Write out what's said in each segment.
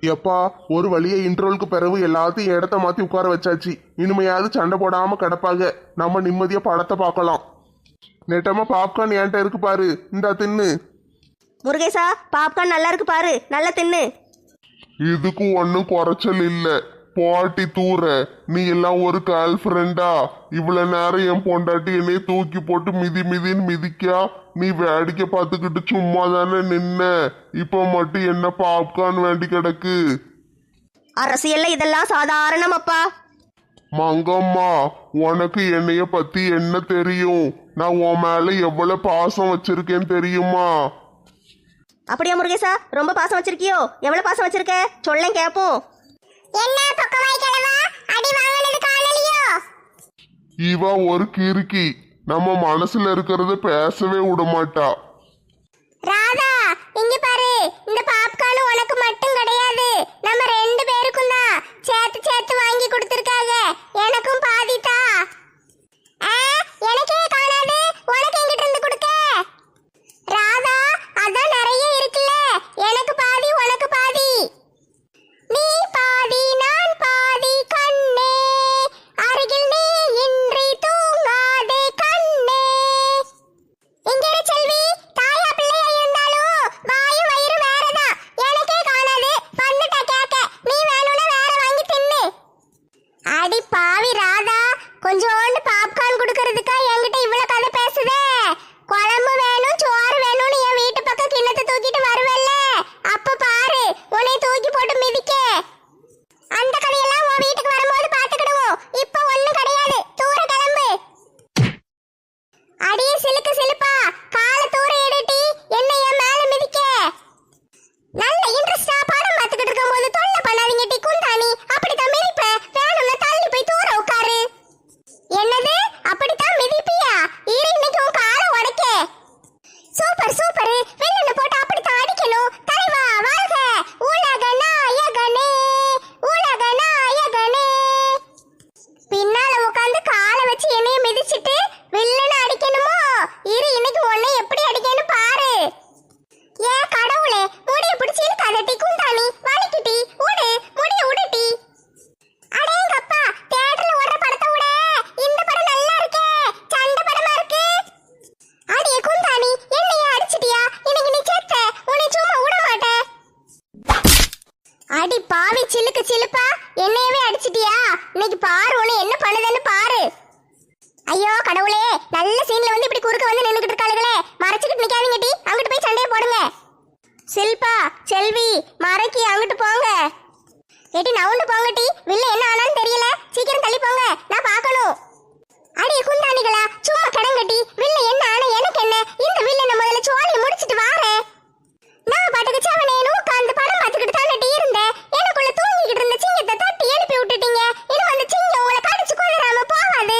எப்பா ஒரு வழியை இன்ட்ரோலுக்கு பிறகு எல்லாத்தையும் இடத்த மாத்தி உட்கார வச்சாச்சு. இனிமையாவது சண்டை போடாம கிடப்பாங்க நம்ம நிம்மதியா படத்தை பார்க்கலாம். நெட்டமா பாப்கார்ன் என்கிட்ட இருக்கு பாரு. இந்தா தின்னு. முருகேசா பாப்கார்ன் நல்லா இருக்கு பாரு. நல்லா தின்னு. இதுக்கு ஒன்றும் குறைச்சல் இல்ல. பாட்டி தூர நீ எல்லாம் ஒரு கேர்ள் ஃப்ரெண்டா இவ்வளவு நேரம் என் பொண்டாட்டி என்னைய தூக்கி போட்டு மிதி மிதின்னு மிதிக்கா நீ வேடிக்கை பார்த்துக்கிட்டு சும்மா தானே நின்ன? இப்ப மட்டும் என்ன பாப்கார்ன் வேண்டி கிடக்கு? அரசியல்ல இதெல்லாம் சாதாரணம் அப்பா மங்கம்மா உனக்கு என்னைய பத்தி என்ன தெரியும்? நான் உன் மேல எவ்வளவு பாசம் வச்சிருக்கேன் தெரியுமா? அப்படியா முருகேசா? ரொம்ப பாசம் வச்சிருக்கியோ? எவ்வளவு பாசம் வச்சிருக்க? சொல்லேன் கேப்போம். என்ன பக்கவாய் கிழவா? அடி வாங்கினது காணலையோ? இவ ஒரு கிறுக்கி. நம்ம மனசுல இருக்கிறத பேசவே விட மாட்டா ராதா கொஞ்சோண்டு பாப்கார்ன் கொடுக்கறதுக்கா செல்வி மறைக்கி அங்கிட்டு போங்க. ஏட்டி நவுண்டு போங்கட்டி வில்ல என்ன ஆனாலும் தெரியல. சீக்கிரம் தள்ளி போங்க. நான் பார்க்கணும் அடியே குந்தாணிகளா சும்மா கடங்கட்டி வில்ல என்ன ஆனா எனக்கு என்ன இந்த வில்ல முதல்ல சோழியை முடிச்சிட்டு வாரேன் நான் பாட்டுக்கு செவனேன்னு உட்கார்ந்து படம் பார்த்துக்கிட்டு தானே இருந்தேன் எனக்குள்ள தூங்கிக்கிட்டு இருந்த சிங்கத்தை தட்டி எழுப்பி விட்டுட்டீங்க இன்னும் அந்த சிங்கம் உங்களை கடிச்சு கொள்ளாம போவாது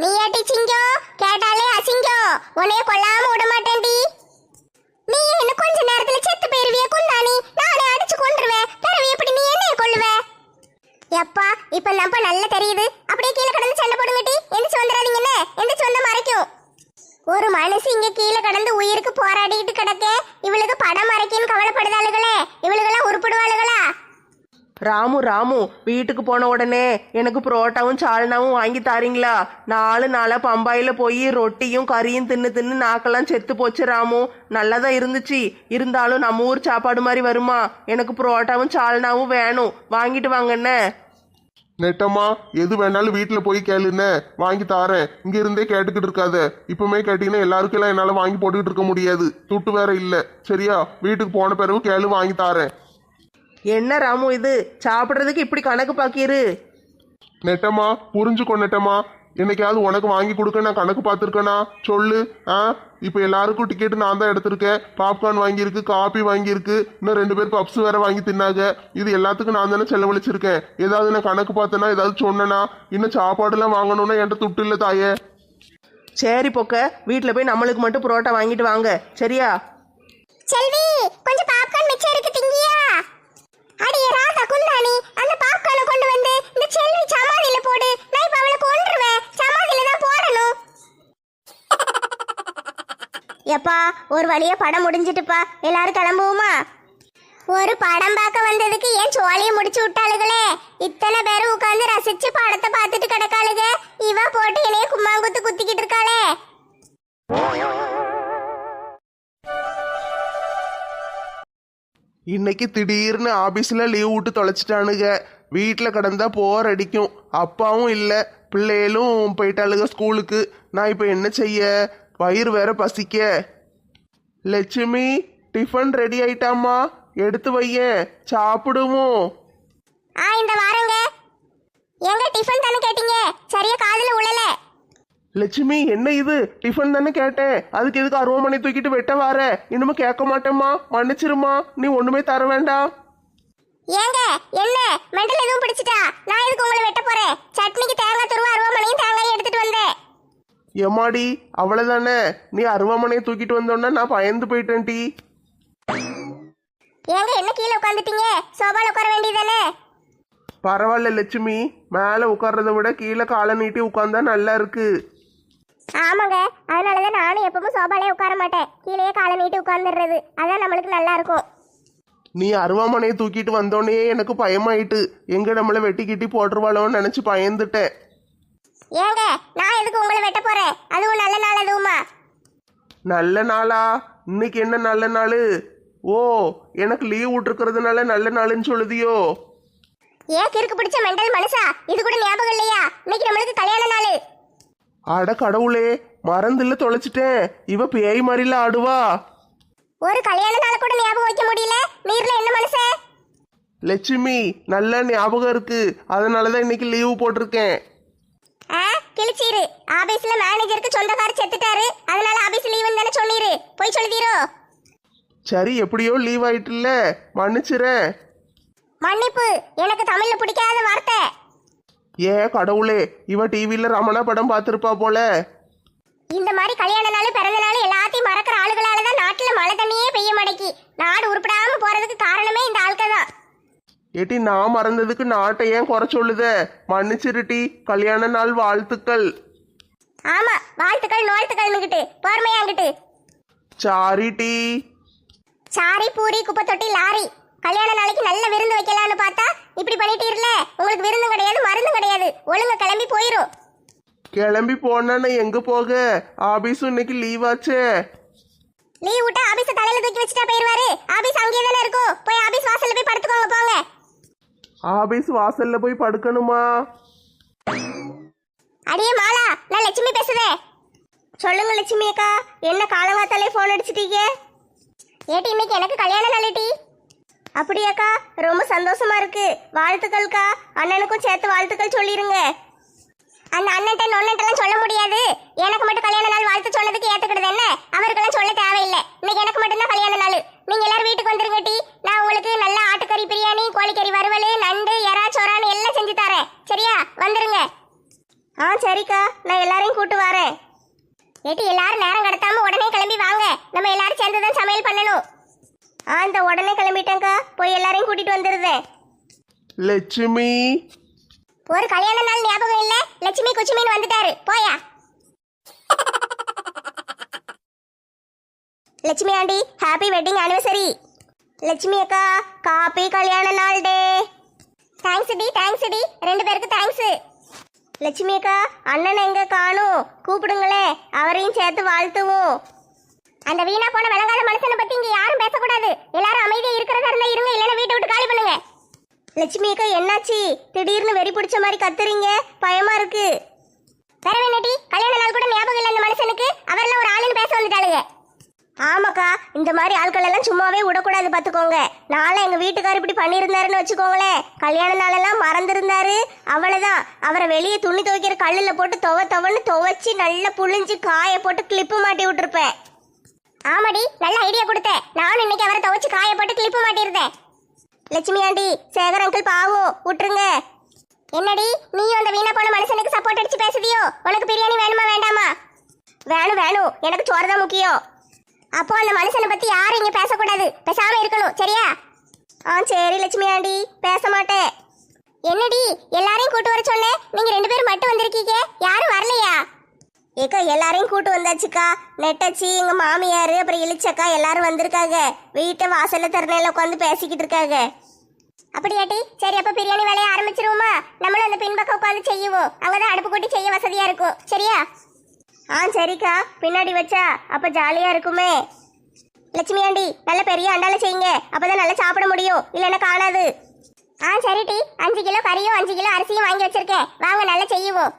நீ ஏட்டி சிங்கம் கேட்டாலே அசிங்கம் உன்னைய கொல்லாம விட மாட்டேன்டி நீ இன்னும் கொஞ்ச நேரத்துல செத்து போயிருவிய குந்தாணி நானே அடிச்சு கொன்றுவேன் பிறகு எப்படி நீ என்னைய கொள்ளுவ எப்பா இப்ப நம்ப நல்லா தெரியுது. அப்படியே கீழே கடந்து சண்டை போடுங்கட்டி. எந்திரிச்சு வந்துடாதீங்கன்னு எந்திரிச்சு வந்தா மறைக்கும்? ஒரு மனுஷி இங்க கீழே கடந்து உயிருக்கு போராடிட்டு கிடக்க. இவளுக்கு படம் மறைக்கின்னு கவலைப்படுதாளுகளே. இவளுக்கெல்லாம் உருப்பிடுவாளுகளா? ராமு ராமு வீட்டுக்கு போன உடனே எனக்கு புரோட்டாவும் சால்னாவும் வாங்கி தாரீங்களா? நாலு நாளாக பம்பாயில் போய் ரொட்டியும் கறியும் தின்னு தின்னு நாக்கெல்லாம் செத்து போச்சு ராமு. நல்லா தான் இருந்துச்சு. இருந்தாலும் நம்ம ஊர் சாப்பாடு மாதிரி வருமா? எனக்கு புரோட்டாவும் சால்னாவும் வேணும். வாங்கிட்டு வாங்கண்ணே நெட்டம்மா எது வேணாலும் வீட்டில் போய் கேளுன்னு வாங்கி தாரேன். இங்க இருந்தே கேட்டுக்கிட்டு இருக்காத. இப்பவுமே கேட்டீங்கன்னா எல்லாருக்கும் எல்லாம் என்னால் வாங்கி போட்டுக்கிட்டு இருக்க முடியாது. துட்டு வேற இல்லை. சரியா? வீட்டுக்கு போன பிறகு கேளு வாங்கி தாரேன். என்ன ராமு இது? சாப்பிட்றதுக்கு இப்படி கணக்கு பாக்கிரு நெட்டம்மா புரிஞ்சுக்கோ நெட்டம்மா. என்னைக்காவது உனக்கு வாங்கி கொடுக்க நான் கணக்கு பார்த்துருக்கேனா? சொல்லு. ஆ? இப்போ எல்லாருக்கும் டிக்கெட் நான் தான் எடுத்திருக்கேன். பாப்கார்ன் வாங்கியிருக்கு காபி வாங்கியிருக்கு. இன்னும் ரெண்டு பேர் பப்ஸ் வேற வாங்கி தின்னாங்க. இது எல்லாத்துக்கும் நான் தானே செலவழிச்சிருக்கேன். ஏதாவது நான் கணக்கு பார்த்தேன்னா ஏதாவது சொன்னேனா இன்னும் சாப்பாடுலாம் வாங்கணும்னா என்கிட்ட துட்டு இல்லை தாயே. சரி பொக்க வீட்டில் போய் நம்மளுக்கு மட்டும் புரோட்டா வாங்கிட்டு வாங்க. சரியா? செல்வி கொஞ்சம் பாப்கார்ன் மிச்சம் இருக்கு திங்கியா? அடியே ராதா குந்தாணி அந்த பாப்கார்னை கொண்டு வந்து இந்த செல்வி எப்பா ஒரு வழியா படம் முடிஞ்சிட்டுப்பா. எல்லாரும் கிளம்புவோமா? ஒரு படம் பார்க்க வந்ததுக்கு ஏன் சோழியை முடிச்சு விட்டாளுகளே? இத்தனை பேரும் உட்காந்து ரசிச்சு படத்தை பார்த்துட்டு கிடக்காளுக. இவ போட்டு இலைய கும்மாங்குத்து குத்திக்கிட்டு இருக்காளே. இன்னைக்கு திடீர்னு ஆபீஸ்ல லீவ் விட்டு தொலைச்சிட்டானுங்க வீட்டில் கிடந்தா போர் அடிக்கும். அப்பாவும் இல்லை. பிள்ளைகளும் போயிட்டாளுங்க ஸ்கூலுக்கு நான் இப்போ என்ன செய்ய? வயிறு வேற பசிக்க. லட்சுமி டிஃபன் ரெடி ஆயிட்டாமா எடுத்து வையேன் சாப்பிடுவோம் ஆ இந்த வாரங்க. எங்க டிஃபன் தானே கேட்டீங்க? சரியா காதுல உழல. லட்சுமி என்ன இது? டிஃபன் தானே கேட்டேன். அதுக்கு எதுக்கு அருவமனை தூக்கிட்டு வெட்ட வார? இன்னுமே கேட்க மாட்டேம்மா. மன்னிச்சிருமா நீ ஒண்ணுமே தர வேண்டாம். ஏங்க என்ன? மெண்டல் எதுவும் பிடிச்சிட்டா? நான் எதுக்கு உங்களை வெட்ட போறேன்? சட்னிக்கு தேங்காய் துருவா எம்மாடி அவ்வளவுதானே நீ அருவாமனையை தூக்கிட்டு வந்தோன்னா நான் பயந்து போயிட்டேன் டி. ஏங்க என்ன கீழே உட்காந்துட்டீங்க சோபால உட்கார வேண்டியதானே பரவாயில்ல லட்சுமி. மேலே உட்கார்றத விட கீழே காலை நீட்டி உட்காந்தா நல்லா இருக்கு. ஆமாங்க. அதனாலதான் நானும் எப்பவும் சோபாலே உட்கார மாட்டேன். கீழேயே காலை நீட்டி உட்கார்ந்துடுறது. அதான் நம்மளுக்கு நல்லா இருக்கும். நீ அருவாமனையை தூக்கிட்டு வந்தோடனே எனக்கு பயமாயிட்டு எங்க நம்மளை வெட்டி கிட்டி போட்டுருவாளோன்னு நினைச்சு பயந்துட்டேன். ஏங்க நான் எதுக்கு உங்களை வெட்ட போறேன்? அதுவும் நல்ல நாள் அதுவுமா? நல்ல நாளா? இன்னைக்கு என்ன நல்ல நாள்? ஓ எனக்கு லீவ் விட்டுருக்கிறதுனால நல்ல நாளுன்னு சொல்லுதியோ? ஏன் கிறுக்கு பிடிச்ச மெண்டல் மனுஷா? இது கூட ஞாபகம் இல்லையா? இன்னைக்கு நம்மளுக்கு கல்யாண நாள். அட கடவுளே மறந்துல தொலைச்சிட்டேன். இவ பேய் மாதிரில ஆடுவா. ஒரு கல்யாண நாள் கூட ஞாபகம் வைக்க முடியல? நீர்ல என்ன மனுஷன் லட்சுமி நல்ல ஞாபகம் இருக்கு. அதனாலதான் இன்னைக்கு லீவு போட்டிருக்கேன். கிழிச்சீரு. ஆபீஸ்ல மேனேஜருக்கு சொந்தக்காரர் செத்துட்டாரு. அதனால ஆபீஸ் லீவுன்னு தானே சொன்னீரு. போய் சொல்லுதீரோ. சரி எப்படியோ லீவ் ஆயிட்டுல்ல. மன்னிச்சிரேன் மன்னிப்பு. எனக்கு தமிழ்ல பிடிக்காத வார்த்தை. ஏ கடவுளே இவ டிவியில ரமணா படம் பார்த்துருப்பா போல. இந்த மாதிரி கல்யாண நாள் பிறந்த நாள் எல்லாத்தையும் மறக்கிற ஆளுகளால தான் நாட்டுல மழை தண்ணியே பெய்ய மாட்டேங்கி நாடு உருப்படாம போறதுக்கு காரணமே இந்த ஆட்கள் தான் ஏட்டி நான் மறந்ததுக்கு நாட்டை ஏன் குறை சொல்லுத? மன்னிச்சிருட்டி. கல்யாண நாள் வாழ்த்துக்கள். ஆமா வாழ்த்துக்கள் நோழ்த்துக்கள்னுகிட்டு போர்மையாங்கிட்டு சாரி டி. சாரி பூரி குப்பை தொட்டி லாரி. கல்யாண நாளைக்கு நல்ல விருந்து வைக்கலாம்னு பார்த்தா இப்படி பண்ணிட்டீர்ல. உங்களுக்கு விருந்தும் கிடையாது மருந்தும் கிடையாது. ஒழுங்கா கிளம்பி போயிரும். கிளம்பி போனா நான் எங்க போக? ஆபீஸும் இன்னைக்கு லீவ் ஆச்சே. லீவ் விட்டா ஆபீஸ் தலையில தூக்கி வச்சுட்டா போயிருவாரு. ஆபீஸ் அங்கேயே தானே இருக்கும். போய் ஆபீஸ் வாசல்ல போய் படுத்துக்கோங்க போங்க. ஆபீஸ் வாசல்ல போய் படுக்கணுமா? அடியே மாலா நான் லட்சுமி பேசுதே சொல்லுங்க லட்சுமி அக்கா என்ன காலங்காத்தாலே ஃபோன் அடிச்சிட்டீங்க? ஏட்டி இன்னைக்கு எனக்கு கல்யாணம் நாளேட்டி அப்படியாக்கா ரொம்ப சந்தோஷமா இருக்கு. வாழ்த்துக்கள்க்கா அண்ணனுக்கும் சேர்த்து வாழ்த்துக்கள் சொல்லிருங்க. அந்த அண்ணன்ட்ட நொண்ணன்ட்டெல்லாம் சொல்ல முடியாது. எனக்கு மட்டும் கல்யாண நாள் வாழ்த்து சொன்னதுக்கு ஏத்துக்கிடுது என்ன? அவருக்கெல்லாம் சொல்ல தேவையில்லை இன்னைக்கு எனக்கு மட்டும்தான் கல்யாண நாள் நீங்க எல்லாரும் வீட்டுக்கு வந்துருங்க டி நான் உங்களுக்கு நல்ல ஆட்டுக்கறி பிரியாணி கோழிக்கறி வறுவல் நண்டு எறா சொரான்னு எல்லாம் செஞ்சு தரேன் சரியா வந்துருங்க ஆ சரிக்கா. நான் எல்லாரையும் கூட்டு வரேன். ஏட்டி எல்லாரும் நேரம் கடத்தாம உடனே கிளம்பி வாங்க. நம்ம எல்லாரும் சேர்ந்து தான் சமையல் பண்ணணும். ஆ இந்த உடனே கிளம்பிட்டேங்க்கா போய் எல்லாரையும் கூட்டிட்டு வந்துருந்தேன் லட்சுமி. ஒரு கல்யாண நாள் ஞாபகம் இல்ல? லட்சுமி குச்சுமின்னு வந்துட்டாரு. போயா. Lakshmi aunty happy wedding anniversary Lakshmi அக்கா காப்பி கல்யாண நாள் டே. தேங்க்ஸ் டி தேங்க்ஸ் டி. ரெண்டு பேருக்கு தேங்க்ஸ் லட்சுமி அக்கா அண்ணன் எங்க காணும்? கூப்பிடுங்களே அவரையும் சேர்த்து வாழ்த்துவோம். அந்த வீணா போன விளங்காத மனுஷனை பத்தி இங்க யாரும் பேசக்கூடாது. எல்லாரும் அமைதியா இருக்கிறதா இருந்தா இருங்க இல்லைன்னா வீட்டை விட்டு காலி பண்ணுங்க. லட்சுமி அக்கா என்னாச்சு? திடீர்னு வெறி பிடிச்ச மாதிரி கத்துறீங்க? பயமா இருக்கு. வேற வேணாட்டி கல்யாண நாள் கூட ஞாபகம் இல்லை அந்த மனுஷனுக்கு. அவர்லாம் ஒரு ஆளுன்னு பேச வந்துட்டாளுங்க. ஆமாக்கா இந்த மாதிரி ஆட்கள் எல்லாம் சும்மாவே விடக்கூடாது பார்த்துக்கோங்க. நாளை எங்க வீட்டுக்கார் இப்படி பண்ணியிருந்தாருன்னு வச்சுக்கோங்களேன். கல்யாண நாளெல்லாம் மறந்துருந்தாரு. அவ்வளவுதான். அவரை வெளியே துணி துவைக்கிற கல்லில் போட்டு துவ துவன்னு துவைச்சி நல்லா புழிஞ்சு காய போட்டு கிளிப்பு மாட்டி விட்டுருப்பேன். ஆமாடி நல்ல ஐடியா கொடுத்தேன். நானும் இன்னைக்கு அவரை துவைச்சு காய போட்டு கிளிப்பு மாட்டியிருந்தேன். லட்சுமி ஆண்டி சேகர் அங்கிள் பாவம் விட்டுருங்க. என்னடி நீயும் அந்த வீணா போன மனுஷனுக்கு சப்போர்ட் அடிச்சு பேசுதியோ? உனக்கு பிரியாணி வேணுமா வேண்டாமா? வேணும் வேணும் எனக்கு சோறு தான் முக்கியம். அப்போ அந்த மனுஷனை பத்தி யாரும் இங்க பேசக்கூடாது. பேசாம இருக்கணும் சரியா? ஆ சரி லட்சுமி ஆண்டி பேச மாட்டேன். என்னடி எல்லாரையும் கூட்டு வர சொன்னேன் நீங்க ரெண்டு பேரும் மட்டும் வந்திருக்கீங்க? யாரும் வரலையா? ஏக்கா எல்லாரையும் கூட்டு வந்தாச்சுக்கா. நெட்டச்சி எங்க மாமியாரு அப்புறம் இழிச்சக்கா எல்லாரும் வந்திருக்காங்க. வீட்டை வாசல்ல திறனையில உட்காந்து பேசிக்கிட்டு இருக்காங்க. அப்படியாட்டி சரி அப்ப பிரியாணி வேலையை ஆரம்பிச்சிருவோமா? நம்மளும் அந்த பின்பக்கம் உட்காந்து செய்யுவோம். அங்கதான் அடுப்பு கூட்டி செய்ய வசதியா இருக்கும். சரியா? ஆ சரிக்கா. பின்னாடி வச்சா அப்ப ஜாலியா இருக்குமே. லட்சுமி ஆண்டி நல்ல பெரிய அண்டால செய்யுங்க. அப்பதான் நல்லா சாப்பிட முடியும். இல்லைன்னா காணாது. ஆ சரிட்டி அஞ்சு கிலோ கறியும் அஞ்சு கிலோ அரிசியும் வாங்கி வச்சிருக்கேன். வாங்க நல்லா செய்யுவோம்.